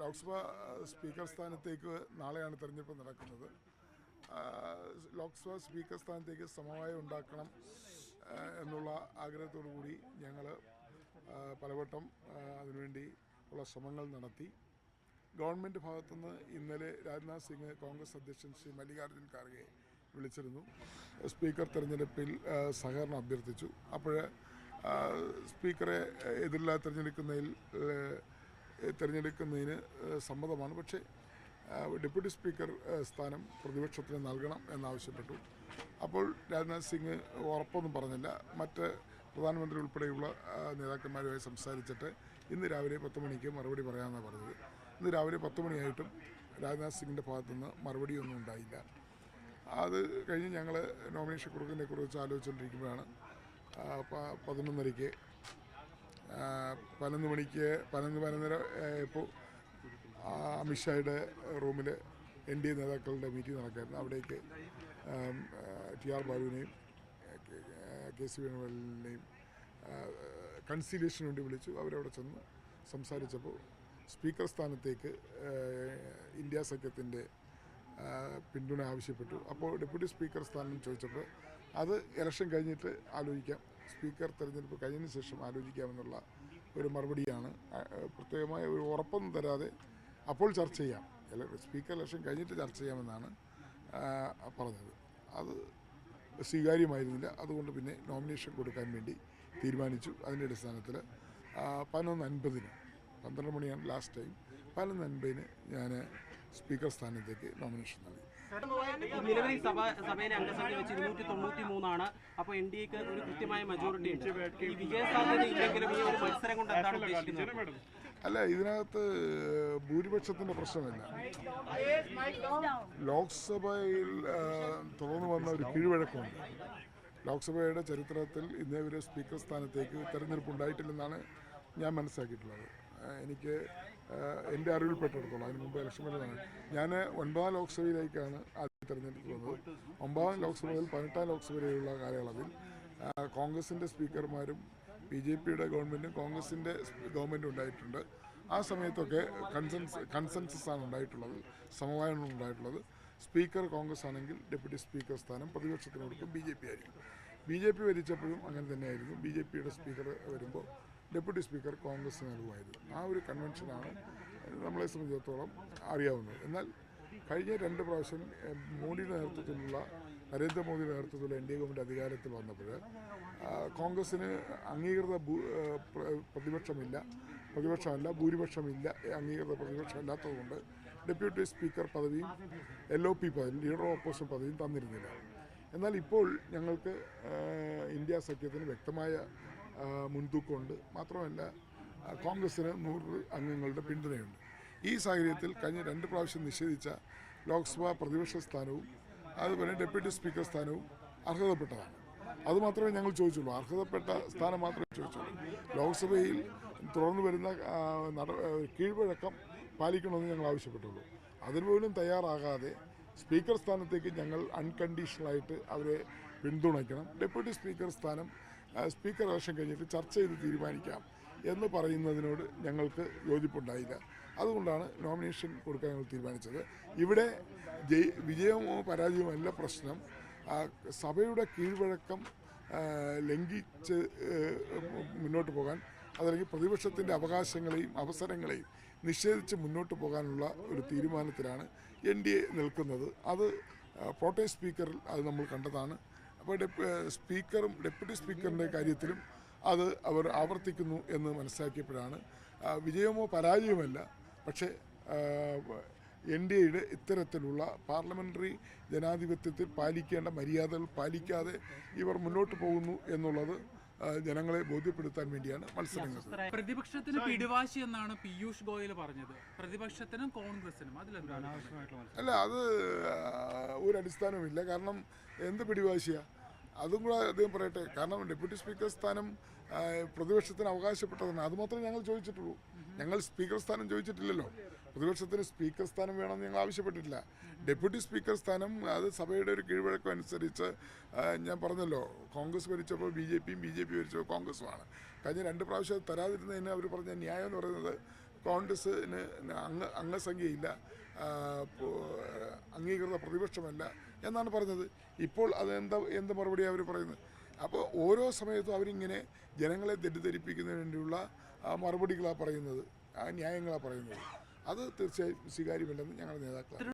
Lok Sabha speaker സ്ഥാനത്തേക്ക് നാളെയാണ് തെരഞ്ഞെടുപ്പ് നടക്കുന്നത്. ലോക്സഭാ സ്പീക്കർ സ്ഥാനത്തേക്ക് സമവായം ഉണ്ടാക്കണം എന്നുള്ള ആഗ്രഹത്തോടു കൂടി ഞങ്ങൾ പലവട്ടം അതിനുവേണ്ടി ഉള്ള ശ്രമങ്ങൾ നടത്തി. ഗവൺമെന്റ് ഭാഗത്തുനിന്ന് ഇന്നലെ രാജ്നാഥ് സിംഗ് കോൺഗ്രസ് അധ്യക്ഷൻ ശ്രീ മല്ലികാർജുൻ ഖാർഗെ വിളിച്ചിരുന്നു. സ്പീക്കർ തെരഞ്ഞെടുപ്പിൽ സഹകരണം അഭ്യർത്ഥിച്ചു. അപ്പോൾ സ്പീക്കറെ എതിരില്ലാതെ തിരഞ്ഞെടുക്കുന്നതിൽ തിരഞ്ഞെടുക്കുന്നതിന് സമ്മതമാണ്. പക്ഷേ ഡെപ്യൂട്ടി സ്പീക്കർ സ്ഥാനം പ്രതിപക്ഷത്തിന് നൽകണം എന്നാവശ്യപ്പെട്ടു. അപ്പോൾ രാജ്നാഥ് സിംഗ് ഉറപ്പൊന്നും പറഞ്ഞില്ല. മറ്റ് പ്രധാനമന്ത്രി ഉൾപ്പെടെയുള്ള നേതാക്കന്മാരുമായി സംസാരിച്ചിട്ട് ഇന്ന് രാവിലെ പത്ത് മണിക്ക് മറുപടി പറയാമെന്നാണ് പറഞ്ഞത്. ഇന്ന് രാവിലെ പത്ത് മണിയായിട്ടും രാജ്നാഥ് സിംഗിന്റെ ഭാഗത്തുനിന്ന് മറുപടിയൊന്നും ഉണ്ടായില്ല. അത് കഴിഞ്ഞ് ഞങ്ങൾ നോമിനേഷൻ കൊടുക്കുന്നതിനെക്കുറിച്ച് ആലോചിച്ചുകൊണ്ടിരിക്കുമ്പോഴാണ് ആ, പ- പതിനൊന്നരയ്ക്ക് പതിനൊന്ന് മണിക്ക് പതിനൊന്ന് പതിനൊന്നര ഇപ്പോൾ അമിത്ഷായുടെ റൂമിൽ എൻ ഡി എ നേതാക്കളുടെ മീറ്റിംഗ് നടക്കായിരുന്നു. അവിടേക്ക് ടി ആർ ബാലുവിനെയും കെ- സി വേണുഗോപാലിനെയും കൺസീലിയേഷന് വേണ്ടി വിളിച്ചു. അവരവിടെ ചെന്ന് സംസാരിച്ചപ്പോൾ സ്പീക്കർ സ്ഥാനത്തേക്ക് ഇന്ത്യ സഖ്യത്തിന്റെ പിന്തുണ ആവശ്യപ്പെട്ടു. അപ്പോൾ ഡെപ്യൂട്ടി സ്പീക്കർ സ്ഥാനം ചോദിച്ചപ്പോൾ അത് ഇലക്ഷൻ കഴിഞ്ഞിട്ട് ആലോചിക്കാം. സ്പീക്കർ തെരഞ്ഞെടുപ്പ് കഴിഞ്ഞതിന് ശേഷം ആലോചിക്കാമെന്നുള്ള ഒരു മറുപടിയാണ്. പ്രത്യേകമായ ഒരു ഉറപ്പൊന്നും തരാതെ അപ്പോൾ ചർച്ച ചെയ്യാം. സ്പീക്കർ ഇലക്ഷൻ കഴിഞ്ഞിട്ട് ചർച്ച ചെയ്യാമെന്നാണ് പറഞ്ഞത്. അത് സ്വീകാര്യമായിരുന്നില്ല. അതുകൊണ്ട് പിന്നെ നോമിനേഷൻ കൊടുക്കാൻ വേണ്ടി തീരുമാനിച്ചു. അതിന്റെ അടിസ്ഥാനത്തിൽ പതിനൊന്ന് അൻപതിന് പന്ത്രണ്ട് മണിയാണ് ലാസ്റ്റ് ടൈം. പതിനൊന്ന് അൻപതിന് ഞാൻ സ്പീക്കർ സ്ഥാനത്തേക്ക് നോമിനേഷൻ നൽകി. നിലവിൽ സഭ സഭയിലെ അംഗസംഖ്യ വെച്ച് ഇരുന്നൂറ്റി തൊണ്ണൂറ്റി മൂന്നാണ് അപ്പോൾ എൻ ഡി എക്ക് ഒരു കൃത്യമായ മെജോറിറ്റി ഉണ്ട്. ഈ വിജയ സാധ്യത ഇല്ലെങ്കിലും ഈ ഒരു മത്സരം കൊണ്ട് എന്താണ് ഉദ്ദേശിക്കുന്നത്? അല്ല ഇതിനകത്ത് ഭൂരിപക്ഷത്തിന്റെ പ്രശ്നമില്ല. ലോക്സഭയിൽ തുടർന്നു വന്ന ഒരു കീഴ്വഴക്കമുണ്ട്. ലോക്സഭയുടെ ചരിത്രത്തിൽ ഇന്നേവരെ സ്പീക്കർ സ്ഥാനത്തേക്ക് തെരഞ്ഞെടുപ്പ് ഉണ്ടായിട്ടില്ലെന്നാണ് ഞാൻ മനസ്സിലാക്കിയിട്ടുള്ളത്. എനിക്ക് എന്റെ അറിവിൽപ്പെട്ടിടത്തോളം അതിന് മുമ്പ് ഇലക്ഷൻ വരുന്നതാണ് ഞാൻ ഒൻപതാം ലോക്സഭയിലേക്കാണ് ആദ്യം തിരഞ്ഞെടുപ്പ് വന്നത്. ഒമ്പതാം ലോക്സഭ മുതൽ പതിനെട്ടാം വരെയുള്ള കാലയളവിൽ കോൺഗ്രസിന്റെ സ്പീക്കർമാരും ബി ജെ പിയുടെ ഗവൺമെന്റും കോൺഗ്രസിന്റെ ഗവൺമെന്റും ഉണ്ടായിട്ടുണ്ട്. ആ സമയത്തൊക്കെ കൺസെൻസ് കൺസെൻസസ് ആണ് ഉണ്ടായിട്ടുള്ളത് സമവായമാണ് ഉണ്ടായിട്ടുള്ളത്. സ്പീക്കർ കോൺഗ്രസ് ആണെങ്കിൽ ഡെപ്യൂട്ടി സ്പീക്കർ സ്ഥാനം പ്രതിപക്ഷത്തിന് കൊടുക്കും ബി ജെ പി ആയിരിക്കും. ബി ജെ പി ഭരിച്ചപ്പോഴും അങ്ങനെ തന്നെയായിരുന്നു. ബി ജെ പിയുടെ സ്പീക്കർ വരുമ്പോൾ ഡെപ്യൂട്ടി സ്പീക്കർ കോൺഗ്രസ് നൽകുമായിരുന്നു ആ ഒരു കൺവെൻഷനാണ് നമ്മളെ സംബന്ധിച്ചിടത്തോളം അറിയാവുന്നത്. എന്നാൽ കഴിഞ്ഞ രണ്ട് പ്രാവശ്യം മോഡിയുടെ നേതൃത്വത്തിലുള്ള നരേന്ദ്രമോദിയുടെ നേതൃത്വത്തിലുള്ള എൻ ഡി എ ഗവൺമെന്റ് അധികാരത്തിൽ വന്നപ്പോൾ കോൺഗ്രസ്സിന് അംഗീകൃത പ്രതിപക്ഷമില്ല പ്രതിപക്ഷമല്ല ഭൂരിപക്ഷമില്ല അംഗീകൃത പ്രതിപക്ഷമില്ലാത്തതുകൊണ്ട് ഡെപ്യൂട്ടി സ്പീക്കർ പദവിയും എൽ ഒ പി പദവിയും ലീഡർ ഓപ്പോസിഷൻ പദവിയും തന്നിരുന്നില്ല. എന്നാൽ ഇപ്പോൾ ഞങ്ങൾക്ക് ഇന്ത്യ സഖ്യത്തിന് വ്യക്തമായ മുൻതൂക്കമുണ്ട്. മാത്രമല്ല കോൺഗ്രസിന് നൂറ് അംഗങ്ങളുടെ പിന്തുണയുണ്ട്. ഈ സാഹചര്യത്തിൽ കഴിഞ്ഞ രണ്ട് പ്രാവശ്യം നിഷേധിച്ച ലോക്സഭാ പ്രതിപക്ഷ സ്ഥാനവും അതുപോലെ ഡെപ്യൂട്ടി സ്പീക്കർ സ്ഥാനവും അർഹതപ്പെട്ടതാണ്. അതുമാത്രമേ ഞങ്ങൾ ചോദിച്ചുള്ളൂ. അർഹതപ്പെട്ട സ്ഥാനം മാത്രമേ ചോദിച്ചുള്ളൂ. ലോക്സഭയിൽ തുടർന്ന് വരുന്ന കീഴ്വഴക്കം പാലിക്കണമെന്ന് ഞങ്ങൾ ആവശ്യപ്പെട്ടുള്ളൂ. അതിനുപോലും തയ്യാറാകാതെ സ്പീക്കർ സ്ഥാനത്തേക്ക് ഞങ്ങൾ അൺകണ്ടീഷണലായിട്ട് അവരെ പിന്തുണയ്ക്കണം. ഡെപ്യൂട്ടി സ്പീക്കർ സ്ഥാനം സ്പീക്കർ ഇലക്ഷൻ കഴിഞ്ഞിട്ട് ചർച്ച ചെയ്ത് തീരുമാനിക്കാം എന്ന് പറയുന്നതിനോട് ഞങ്ങൾക്ക് യോജിപ്പുണ്ടായില്ല. അതുകൊണ്ടാണ് നോമിനേഷൻ കൊടുക്കാൻ ഞങ്ങൾ തീരുമാനിച്ചത്. ഇവിടെ ജയ് വിജയമോ പരാജയമോ അല്ല പ്രശ്നം. സഭയുടെ കീഴ്വഴക്കം ലംഘിച്ച് മുന്നോട്ട് പോകാൻ അതല്ലെങ്കിൽ പ്രതിപക്ഷത്തിന്റെ അവകാശങ്ങളെയും അവസരങ്ങളെയും നിഷേധിച്ച് മുന്നോട്ട് പോകാനുള്ള ഒരു തീരുമാനത്തിലാണ് എൻ ഡി എ നിൽക്കുന്നത്. അത് പ്രോട്ടേം സ്പീക്കറിൽ അത് നമ്മൾ കണ്ടതാണ്. അപ്പോൾ സ്പീക്കറും ഡെപ്യൂട്ടി സ്പീക്കറിന്റെ കാര്യത്തിലും അത് അവർ ആവർത്തിക്കുന്നു എന്ന് മനസ്സിലാക്കിയപ്പോഴാണ്. വിജയമോ പരാജയമല്ല പക്ഷേ എൻ ഡി എയുടെ ഇത്തരത്തിലുള്ള പാർലമെന്ററി ജനാധിപത്യത്തിൽ പാലിക്കേണ്ട മര്യാദകൾ പാലിക്കാതെ ഇവർ മുന്നോട്ട് പോകുന്നു എന്നുള്ളത് ജനങ്ങളെ ബോധ്യപ്പെടുത്താൻ വേണ്ടിയാണ് മത്സരങ്ങൾ. പ്രതിപക്ഷത്തിന് പിടിവാശി എന്നാണ് പീയൂഷ് ഗോയൽ പറഞ്ഞത്. പ്രതിപക്ഷത്തിനും കോൺഗ്രസിനും അതിലെന്താണ്? അല്ല അത് ഒരു അടിസ്ഥാനമില്ല കാരണം എന്ത് പിടിവാശിയാ? അതും കൂടെ അദ്ദേഹം പറയട്ടെ. കാരണം ഡെപ്യൂട്ടി സ്പീക്കർ സ്ഥാനം പ്രതിപക്ഷത്തിന് അവകാശപ്പെട്ടതാണ്. അതുമാത്രമേ ഞങ്ങൾ ചോദിച്ചിട്ടുള്ളൂ. ഞങ്ങൾ സ്പീക്കർ സ്ഥാനം ചോദിച്ചിട്ടില്ലല്ലോ. പ്രതിപക്ഷത്തിന് സ്പീക്കർ സ്ഥാനം വേണമെന്ന് ഞങ്ങൾ ആവശ്യപ്പെട്ടിട്ടില്ല. ഡെപ്യൂട്ടി സ്പീക്കർ സ്ഥാനം അത് സഭയുടെ ഒരു കീഴ്വഴക്കം അനുസരിച്ച് ഞാൻ പറഞ്ഞല്ലോ കോൺഗ്രസ് ഭരിച്ചപ്പോൾ ബി ജെ പിയും ബി ജെ പി ഭരിച്ചപ്പോൾ കോൺഗ്രസുമാണ്. കഴിഞ്ഞ രണ്ട് പ്രാവശ്യം തരാതിരുന്നതിന് അവർ പറഞ്ഞ ന്യായം എന്ന് പറയുന്നത് കോൺഗ്രസ്സിന് അംഗ അംഗസംഖ്യയില്ല അംഗീകൃത പ്രതിപക്ഷമല്ല എന്നാണ് പറഞ്ഞത്. ഇപ്പോൾ അത് എന്താ എന്ത് മറുപടിയാണ് അവർ പറയുന്നത്? അപ്പോൾ ഓരോ സമയത്തും അവരിങ്ങനെ ജനങ്ങളെ തെറ്റിദ്ധരിപ്പിക്കുന്നതിന് വേണ്ടിയുള്ള മറുപടികളാണ് പറയുന്നത് ആ ന്യായങ്ങളാണ് പറയുന്നത്. അത് തീർച്ചയായും സ്വീകാര്യമല്ലെന്ന് ഞങ്ങളുടെ നേതാക്കളാണ്.